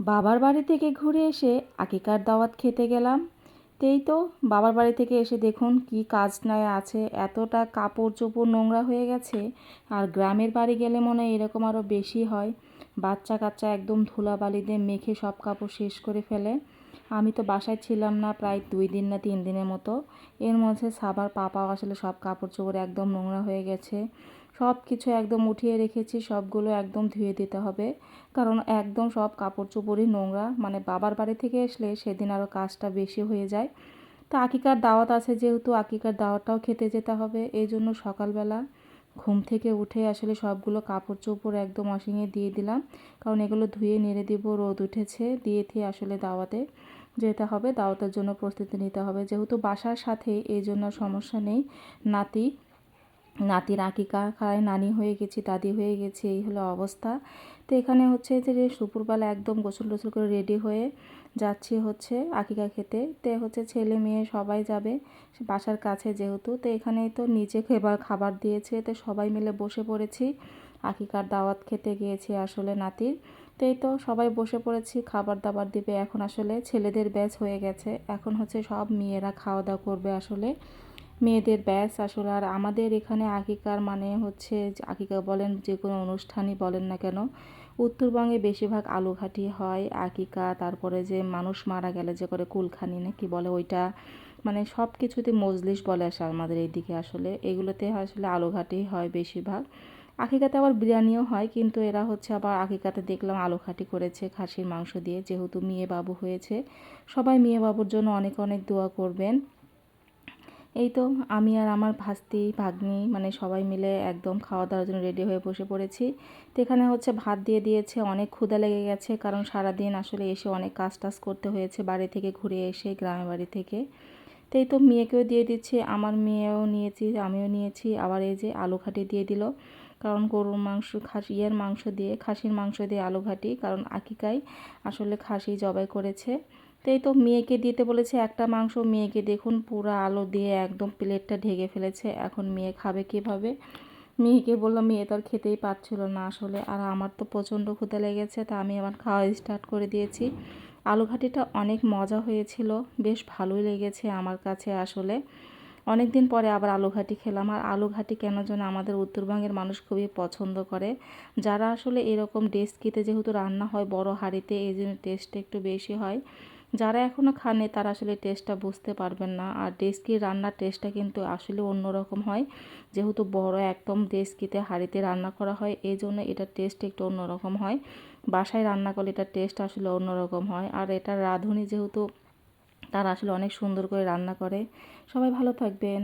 বাবার বাড়ি থেকে ঘুরে এসে আকিকার দাওয়াত খেতে গেলাম। তেই তো বাবার বাড়ি থেকে এসে দেখুন কি কাজ নয় আছে, এতটা কাপড় চোপড় নোংরা হয়ে গেছে, আর গ্রামের বাড়ি গেলে মনে হয় এরকম আরও বেশি হয়। বাচ্চা কাচ্চা একদম ধুলাবালিতে মেখে সব কাপড় শেষ করে ফেলে। আমি তো বাসায় ছিলাম না প্রায় দুই দিন না তিন দিনের মতো। এর মধ্যে সাবার পাপাও আসলে সব কাপড় চোপড় একদম নোংরা হয়ে গেছে। সব কিছু একদম উঠিয়ে রেখেছি, সবগুলো একদম ধুয়ে দিতে হবে। কারণ একদম সব কাপড় চোপড়ই নোংরা। মানে বাবার বাড়ি থেকে আসলে সেদিন আরও কাজটা বেশি হয়ে যায়। তো আকিকার দাওয়াত আছে যেহেতু আকিকার দাওয়াতটাও খেতে যেতে হবে, এই জন্য সকালবেলা ঘুম থেকে উঠে আসলে সবগুলো কাপড় চোপড় একদম ওয়াশিংয়ে দিয়ে দিলাম। কারণ এগুলো ধুয়ে নেড়ে দিব, রোদ উঠেছে, দিয়ে দিয়ে আসলে দাওয়াতে যেতে হবে। দাওয়াতের জন্য প্রস্তুতি নিতে হবে। যেহেতু বাসার সাথে এই জন্য সমস্যা নেই। নাতি নাতির আকিকা খায় নানি হয়ে গেছি, দাদি হয়ে গেছি, এই হলো অবস্থা। তো এখানে হচ্ছে যে সুপুরবেলা একদম গোসল টোসল করে রেডি হয়ে যাচ্ছি হচ্ছে আকিকা খেতে। তো হচ্ছে ছেলে মেয়ে সবাই যাবে বাসার কাছে যেহেতু। তো এখানেই তো নিজে খেবার খাবার দিয়েছে। তো সবাই মিলে বসে পড়েছি। আকিকার দাওয়াত খেতে গিয়েছি আসলে নাতির। তো এই তো সবাই বসে পড়েছি, খাবার দাবার দিবে। এখন আসলে ছেলেদের ব্যাচ হয়ে গেছে। এখন হচ্ছে সব মেয়েরা খাওয়া দাওয়া করবে আসলে। মেয়েদের ব্যাস, আসলে আর আমাদের এখানে আকিকার মানে হচ্ছে আকিকা বলেন যে কোনো অনুষ্ঠানই বলেন না কেন, উত্তরবঙ্গে বেশিরভাগ আলুঘাটি হয় আকিকা তারপরে যে মানুষ মারা গেলে যে করে কুলখানি না কি বলে ওইটা মানে সব কিছুতে মজলিস বলে আসে আমাদের এইদিকে আসলে, এগুলোতে আসলে আলুঘাটি হয় বেশিরভাগ। আকিকাতে আবার বিরিয়ানিও হয়, কিন্তু এরা হচ্ছে আবার আকিকাতে দেখলাম আলুঘাটি করেছে খাসির মাংস দিয়ে, যেহেতু মেয়ে বাবু হয়েছে, সবাই মেয়ে বাবুর জন্য অনেক অনেক দোয়া করবেন। এই তো আমি আর আমার ভাস্তি, ভাগ্নি মানে সবাই মিলে একদম খাওয়া দাওয়ার জন্য রেডি হয়ে বসে পড়েছি। তো এখানে হচ্ছে ভাত দিয়ে দিয়েছে, অনেক ক্ষুদা লেগে গেছে কারণ সারাদিন আসলে এসে অনেক কাজ টাজ করতে হয়েছে বাড়ি থেকে ঘুরে এসে, গ্রামের বাড়ি থেকে। তো এই তো মেয়েকেও দিয়ে দিচ্ছে, আমার মেয়েও নিয়েছি, আমিও নিয়েছি, আবার এই যে আলু ঘাটি দিয়ে দিল। কারণ গরুর মাংস, খাসি, ইয়ের মাংস দিয়ে, খাসির মাংস দিয়ে আলু ঘাটি, কারণ আকিকাই আসলে খাসি জবাই করেছে। তো এই তো মেয়েকে দিতে বলেছে, একটা মাংস মেয়েকে। দেখুন, পুরো আলো দিয়ে একদম প্লেটটা ঢেকে ফেলেছে। এখন মেয়ে খাবে কীভাবে? মেয়েকে বললাম, মেয়ে তো আর খেতেই পারছিল না আসলে। আর আমার তো প্রচণ্ড ক্ষুদে লেগেছে, তা আমি আমার খাওয়া স্টার্ট করে দিয়েছি। আলু ঘাটিটা অনেক মজা হয়েছিল, বেশ ভালোই লেগেছে আমার কাছে আসলে। অনেক দিন পরে আবার আলু ঘাটি খেলাম। আর আলু ঘাটি কেন যেন আমাদের উত্তরবঙ্গের মানুষ খুবই পছন্দ করে। যারা আসলে এরকম ডেস্কিতে যেহেতু রান্না হয় বড় হাঁড়িতে, এই জন্য টেস্টটা একটু বেশি হয়। যারা এখনও খানে তারা আসলে টেস্টটা বুঝতে পারবেন না। আর ডেস্কির রান্নার টেস্টটা কিন্তু আসলে অন্যরকম হয়। যেহেতু বড় একদম ডেস্কিতে হাঁড়িতে রান্না করা হয় এই জন্য এটার টেস্ট একটু অন্যরকম হয়। বাসায় রান্না করলে এটার টেস্ট আসলে অন্যরকম হয়। আর এটার রাঁধুনি যেহেতু, তারা আসলে অনেক সুন্দর করে রান্না করে। সবাই ভালো থাকবেন।